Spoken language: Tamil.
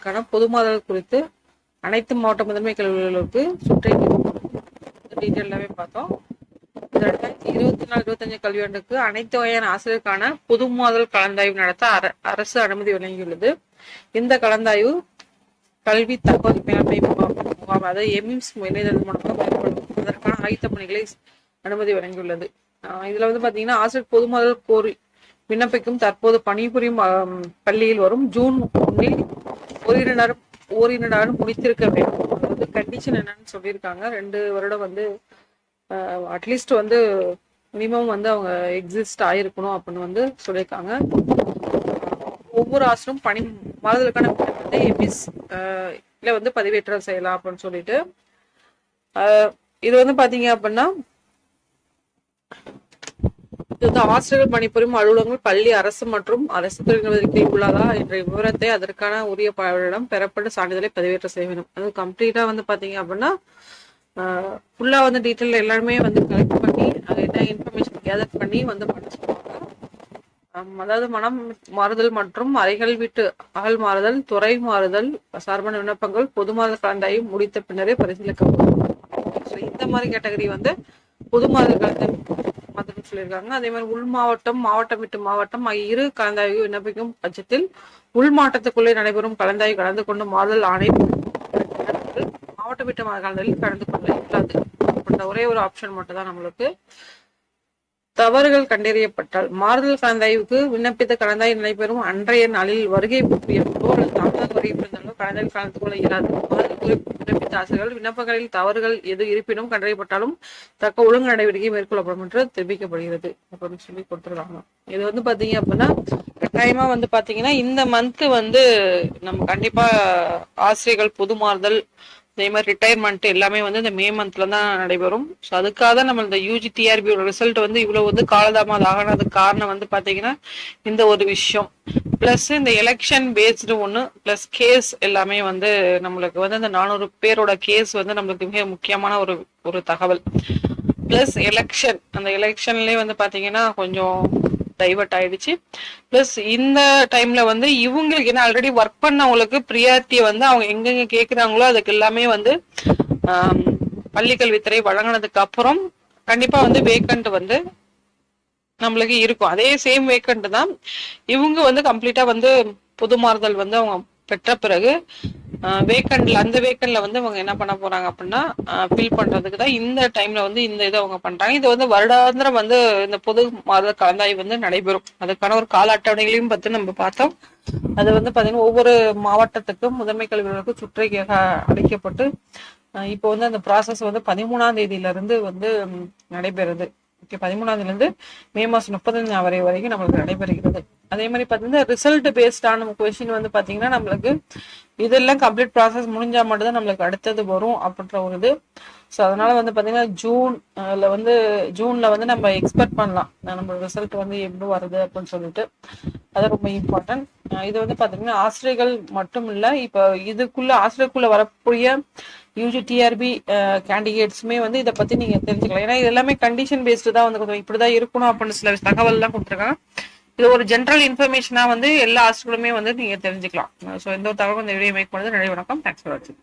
க்கான பொதுமாதல் குறித்து அனைத்து மாவட்ட முதன்மை கல்விகளுக்கு சுற்றி டீட்டெயிலாகவே பார்த்தோம். ரெண்டாயிரத்தி இருபத்தி நாலு இருபத்தஞ்சு கல்வியாண்டுக்கு அனைத்து வகையான ஆசிரியருக்கான பொதுமாதல் கலந்தாய்வு நடத்த அர- அரசு அனுமதி வழங்கியுள்ளது. இந்த கலந்தாய்வு கல்வி தகவல் மேலாண்மை முகாம் முகாம் அதாவது எமிம்ஸ் இணையதளம் மூலமாக அதற்கான ஆயத்த பணிகளை அனுமதி வழங்கியுள்ளது. ஆஹ் இதுல வந்து பாத்தீங்கன்னா ஆசிரியர் பொதுமாதல் கோரி விண்ணப்பிக்கும் தற்போது பணிபுரியும் பள்ளியில் வரும் ஜூன் ஒன்றில் ஓரிரு ஓரிரு முடித்திருக்க வேண்டும். வந்து கண்டிஷன் என்னன்னு சொல்லியிருக்காங்க. ரெண்டு வருடம் வந்து அட்லீஸ்ட் வந்து மினிமம் வந்து அவங்க எக்ஸிஸ்ட் ஆயிருக்கணும் அப்படின்னு வந்து சொல்லியிருக்காங்க. ஒவ்வொரு ஆசிரியரும் பணி மாறுதலுக்கான வந்து எபிஸ் இல்லை வந்து பதிவேற்றம் செய்யலாம் அப்படின்னு சொல்லிட்டு இது வந்து பார்த்தீங்க அப்படின்னா இது வந்து ஆசிரியர்கள் பணிபுரியும் அலுவலகங்கள் பள்ளி அரசு மற்றும் அரசு துறைகளுக்கு கீழ் உள்ளதா என்ற விவரத்தை அதற்கான உரிய பலரிடம் பெறப்பட்ட சான்றிதழை பதிவேற்ற செய்ய வேண்டும். அது கம்ப்ளீட்டா வந்து பாத்தீங்க அப்படின்னா ஃபுல்லா வந்து டீட்டெயில் எல்லாருமே வந்து கலெக்ட் பண்ணி அது என்ன இன்ஃபர்மேஷன் கேதர் பண்ணி வந்து பண்ண சொல்லுவாங்க. அதாவது மனம் மாறுதல் மற்றும் அறைகள் வீட்டு அகல் மாறுதல் துறை மாறுதல் சார்பான விண்ணப்பங்கள் பொது மாறுதல் கலந்தாயும் முடித்த பின்னரே பரிசீலிக்கப்படும். இந்த மாதிரி கேட்டகரி வந்து பொது மாறுதல் கலந்தாய்வு மாதிரி சொல்லியிருக்காங்க. அதே மாதிரி உள் மாவட்டம் மாவட்டம் விட்டு மாவட்டம் ஆகிய இரு கலந்தாய்வு விண்ணப்பிக்கும் பட்சத்தில் உள் மாவட்டத்துக்குள்ளே நடைபெறும் கலந்தாய்வு கலந்து கொண்டு மாதல் ஆணை மாவட்டம் விட்டு கலந்தாய்வில் கலந்து கொள்ள இயலாது. ஒரே ஒரு ஆப்ஷன் மட்டும் தான் நம்மளுக்கு. தவறுகள் கண்டறியப்பட்டால் மாறுதல் கலந்தாய்வுக்கு விண்ணப்பித்த கலந்தாய்வு நடைபெறும் அன்றைய நாளில் வருகை புரியப்பட்டோ அல்லது தாமதம் வருகை கலந்தாய்வு கலந்து கொள்ள இயலாது. விண்ணப்பித்த ஆசிரியர்கள் விண்ணப்பங்களில் தவறுகள் எது இருப்பினும் கண்டறியப்பட்டாலும் தக்க ஒழுங்கு நடவடிக்கை மேற்கொள்ளப்படும் என்று தெரிவிக்கப்படுகிறது. அப்படின்னு சொல்லி கொடுத்துருக்காங்க. இது வந்து பாத்தீங்க அப்படின்னா கட்டாயமா வந்து பாத்தீங்கன்னா இந்த மந்த் வந்து நம்ம கண்டிப்பா ஆசிரியர்கள் பொது மாறுதல் அதே மாதிரி ரிட்டையர்மெண்ட் எல்லாமே வந்து இந்த மே மந்த்ல தான் நடைபெறும். ஸோ அதுக்காக தான் நம்ம இந்த யூஜி டிஆர்பியோட ரிசல்ட் வந்து இவ்வளவு வந்து காலதாமதம் ஆகினதுக்கு காரணம் வந்து பாத்தீங்கன்னா இந்த ஒரு விஷயம். பிளஸ் இந்த எலெக்ஷன் பேஸ்டு ஒன்று பிளஸ் கேஸ் எல்லாமே வந்து நம்மளுக்கு வந்து இந்த நானூறு பேரோட கேஸ் வந்து நம்மளுக்கு மிக முக்கியமான ஒரு ஒரு தகவல். பிளஸ் எலெக்ஷன் அந்த எலெக்ஷன்லயே வந்து பாத்தீங்கன்னா கொஞ்சம் டைவர்ட் ஆயிடுச்சு. பிளஸ் இந்த டைம்ல வந்து இவங்களுக்கு என்ன ஆல்ரெடி ஒர்க் பண்ணவங்களுக்கு ப்ரியாரிட்டியை வந்து அவங்க எங்கெங்க கேக்குறாங்களோ அதுக்கு எல்லாமே வந்து ஆம், பள்ளிக்கல்வித்துறை வழங்கினதுக்கு அப்புறம் கண்டிப்பா வந்து வேக்கண்ட் வந்து நம்மளுக்கு இருக்கும். அதே சேம் வேக்கண்ட் தான் இவங்க வந்து கம்ப்ளீட்டா வந்து பொது மாறுதல் வந்து அவங்க பெற்ற பிறகு வேக்கண்ட்ல அந்த வேக்கண்ட்ல வந்து அவங்க என்ன பண்ண போறாங்க அப்படின்னா ஃபில் பண்றதுக்கு தான் இந்த டைம்ல வந்து இந்த இதை அவங்க பண்றாங்க. இது வந்து வருடாந்திரம் வந்து இந்த பொது மாறுதல் கலந்தாய்வு வந்து நடைபெறும். அதுக்கான ஒரு கால அட்டவணைகளையும் பத்தி நம்ம பார்த்தோம். அது வந்து பாத்தீங்கன்னா ஒவ்வொரு மாவட்டத்துக்கும் முதன்மை கல்வியாளருக்கும் சுற்றுகையாக அளிக்கப்பட்டு அஹ் இப்போ வந்து அந்த ப்ராசஸ் வந்து பதிமூணாம் தேதியில இருந்து வந்து நடைபெறுது. ஓகே பதிமூணாம் இருந்து மே மாசம் முப்பத்தஞ்சாம் வரை வரைக்கும் நம்மளுக்கு நடைபெறுகிறது. அதே மாதிரி பாத்தீங்கன்னா ரிசல்ட் பேஸ்டான கொஸ்டின் வந்து பாத்தீங்கன்னா நம்மளுக்கு இதெல்லாம் கம்ப்ளீட் ப்ராசஸ் முடிஞ்சா மட்டும்தான் நம்மளுக்கு அடுத்தது வரும் அப்படின்ற ஒரு இது. ஸோ அதனால வந்து பாத்தீங்கன்னா ஜூன் வந்து ஜூன்ல வந்து நம்ம எக்ஸ்பெக்ட் பண்ணலாம். நம்ம ரிசல்ட் வந்து எப்படி வருது அப்படின்னு சொல்லிட்டு. அது ரொம்ப இம்பார்ட்டன்ட் இது வந்து பாத்தீங்கன்னா ஆசிரியர்கள் மட்டும் இல்ல இப்போ இதுக்குள்ள ஆசிரியருக்குள்ள வரக்கூடிய யூஜி டிஆர்பி கேண்டிடேட்ஸுமே வந்து இதை பத்தி நீங்க தெரிஞ்சுக்கலாம். ஏன்னா இது எல்லாமே கண்டிஷன் பேஸ்டு தான் வந்து கொஞ்சம் இப்படிதான் இருக்கணும் அப்படின்னு சில தகவல் எல்லாம் கொடுத்துருக்காங்க. இது ஒரு ஜென்ரல் இன்ஃபர்மேஷனா வந்து எல்லா ஆசிரியர்களுமே வந்து நீங்க தெரிஞ்சுக்கலாம். ஸோ இந்த ஒரு தகவல் இந்த வீடியோ மேக் பண்ணது. நிறைய வணக்கம். தேங்க்ஸ் ஃபார் வாட்சிங்